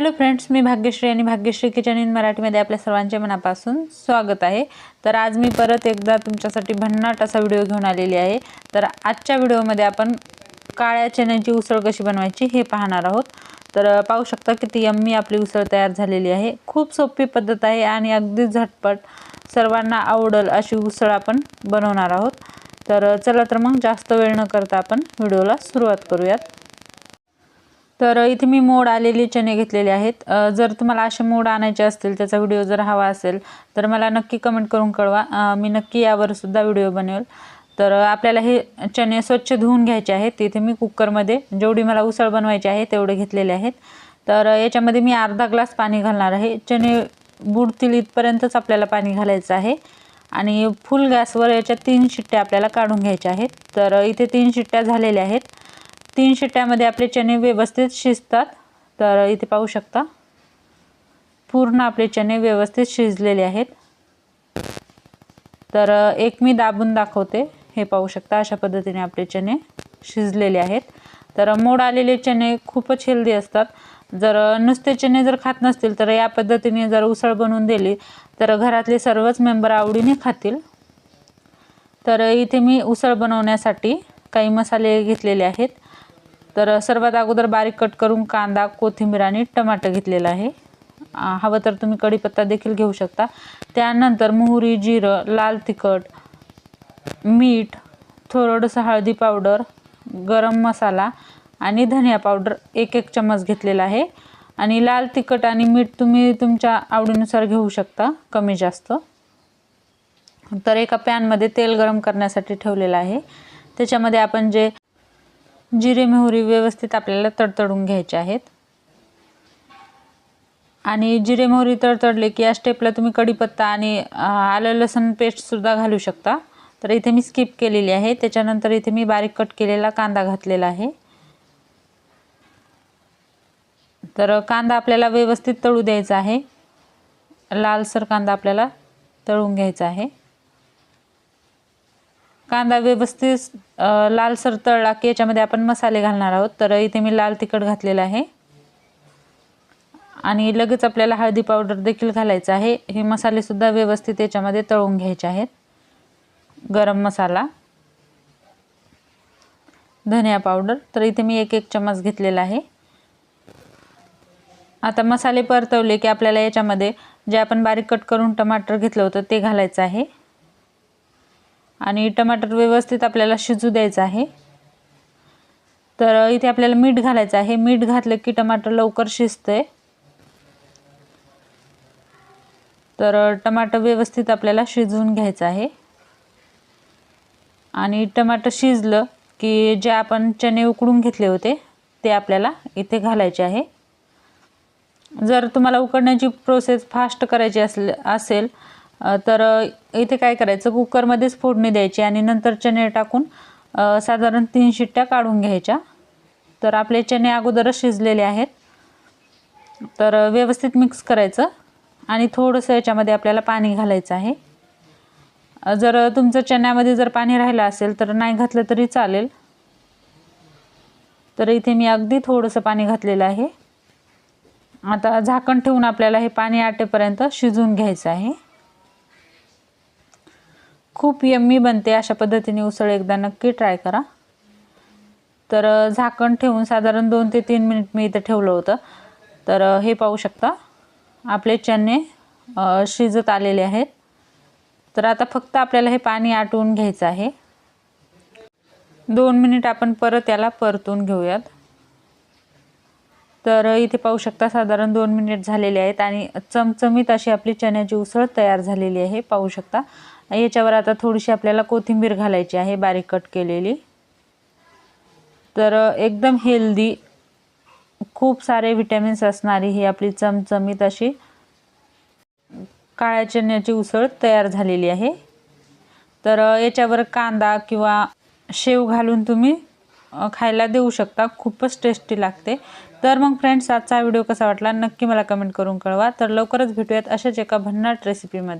Hello friends मी भाग्यश्री आणि Bhagyashree kitchen in मराठीमध्ये आपल्या सर्वांचे मनापासून स्वागत आहे. तर आज मी परत एकदा तुमच्यासाठी भन्नाट असा व्हिडिओ घेऊन आलेली आहे. तर आजच्या व्हिडिओमध्ये आपण काळ्या चण्याची उसळ कशी बनवायची हे पाहणार आहोत. तर पाहू शकता किती यम्मी आपली उसळ तयार झालेली आहे. खूप सोपी पद्धत आहे आणि अगदी झटपट सर्वांना आवडल अशी उसळ आपण बनवणार आहोत. तर चला तर मग जास्त वेळ न करता आपण व्हिडिओला सुरुवात करूयात. तर इथे मी मोड आलेले चणे घेतलेले आहेत. जर तुम्हाला असे मोड आणायचे असतील त्याचा व्हिडिओ जर हवा असेल तर मला नक्की कमेंट करून कळवा. मी नक्की यावर सुद्धा व्हिडिओ बनवेल. तर आपल्याला हे चणे स्वच्छ धुवून घ्यायचे आहेत. इथे मी कुकरमध्ये जेवढी मला उसळ बनवायची आहे तेवढे घेतलेले आहेत. तर याच्यामध्ये मी अर्धा ग्लास पाणी घालणार आहे. चणे बुडतील इथपर्यंतच आपल्याला पाणी घालायचं आहे. आणि फुल गॅसवर याच्या तीन शिट्ट्या आपल्याला काढून घ्यायच्या आहेत. तर इथे तीन शिट्ट्या झालेल्या आहेत. तीन शिट्ट्यामध्ये आपले चणे व्यवस्थित शिजतात. तर इथे पाहू शकता. पूर्ण आपले चणे व्यवस्थित शिजलेले आहेत. तर एक मी दाबून दाखवते. हे पाहू शकता अशा पद्धतीने आपले चणे शिजलेले आहेत. तर मोड आलेले चणे खूपच हेल्दी असतात. जर नुसते चणे जर खात नसतील तर या पद्धतीने जर उसळ बनवून दिली तर घरातले सर्वच मेंबर आवडीने खातील. तर इथे मी उसळ बनवण्यासाठी काही मसाले घेतलेले आहेत. तर सर्वात अगोदर बारीक कट करून कांदा कोथिंबीर आणि टमाटर घेतलेलं आहे. हवं तर तुम्ही कढीपत्ता देखील घेऊ शकता. त्यानंतर मोहरी जिरं लाल तिखट मीठ थोडंसं हळदी पावडर गरम मसाला आणि धनिया पावडर एक एक चम्मच घेतलेला आहे. आणि लाल तिखट आणि मीठ तुम्ही तुमच्या आवडीनुसार घेऊ शकता कमी जास्त. तर एका पॅनमध्ये तेल गरम करण्यासाठी ठेवलेलं आहे. त्याच्यामध्ये आपण जे जिरे मोहरी व्यवस्थित आपल्याला तडतडून घ्यायचे आहेत. आणि जिरे मोहरी तडतडले की या स्टेपला तुम्ही कढीपत्ता आणि आलं लसूण पेस्टसुद्धा घालू शकता. तर इथे मी स्किप केलेली आहे. त्याच्यानंतर इथे मी बारीक कट केलेला कांदा घातलेला आहे. तर कांदा आपल्याला व्यवस्थित तळू द्यायचा आहे. लालसर कांदा आपल्याला तळून घ्यायचा आहे. कांदा व्यवस्थित लालसर तळला की याच्यामध्ये आपण मसाले घालणार आहोत. तर इथे मी लाल तिखट घातलेलं आहे. आणि लगेच आपल्याला हळदी पावडर देखील घालायचं आहे. हे मसालेसुद्धा व्यवस्थित याच्यामध्ये तळून घ्यायचे आहेत. गरम मसाला धनिया पावडर. तर इथे मी एक एक चम्मच घेतलेला आहे. आता मसाले परतवले की आपल्याला याच्यामध्ये जे आपण बारीक कट करून टमाटर घेतलं होतं ते घालायचं आहे. आणि टमाटर व्यवस्थित आपल्याला शिजू द्यायचं आहे. तर इथे आपल्याला मीठ घालायचं आहे. मीठ घातलं की टमाटर लवकर शिजतंय. तर टमाटर व्यवस्थित आपल्याला शिजवून घ्यायचं आहे. आणि टमाटर शिजलं की जे आपण चणे उकडून घेतले होते ते आपल्याला इथे घालायचे आहे. जर तुम्हाला उकडण्याची प्रोसेस फास्ट करायची असले असेल तर इथे काय करायचं? कुकरमध्येच फोडणी द्यायची आणि नंतर चणे टाकून साधारण तीन शिट्ट्या काढून घ्यायच्या. तर आपले चणे अगोदरच शिजलेले आहेत. तर व्यवस्थित मिक्स करायचं आणि थोडंसं याच्यामध्ये आपल्याला पाणी घालायचं आहे. जर तुमचं चण्यामध्ये जर पाणी राहिलं असेल तर नाही घातलं तरी चालेल. तर इथे मी अगदी थोडंसं पाणी घातलेलं आहे. आता झाकण ठेवून आपल्याला हे पाणी आटेपर्यंत शिजवून घ्यायचं आहे. खूप यम्मी बनते अशा पद्धतीने उसळ एकदा नक्की ट्राय करा. तर झाकण ठेवून साधारण दोन ते तीन मिनिट मी इथं ठेवलं होतं. तर हे पाहू शकता. आपले चणे शिजत आलेले आहेत. तर आता फक्त आपल्याला हे पाणी आटवून घ्यायचं आहे. दोन मिनिट आपण परत याला परतून घेऊयात. तर इथे पाहू शकता साधारण दोन मिनिट झालेले आहेत आणि चमचमीत अशी आपली चण्याची उसळ तयार झालेली आहे. पाहू शकता. याच्यावर आता थोडीशी आपल्याला कोथिंबीर घालायची आहे बारीक कट केलेली. तर एकदम हेल्दी खूप सारे विटॅमिन्स असणारी ही आपली चमचमीत अशी काळ्या चण्याची उसळ तयार झालेली आहे. तर याच्यावर कांदा किंवा शेव घालून तुम्ही खायला देऊ शकता. खूपच टेस्टी लागते. तर मग फ्रेंड्स आजचा व्हिडिओ कसा वाटला नक्की मला कमेंट करून कळवा. तर लवकरच भेटूयात अशाच एका भन्नाट रेसिपीमध्ये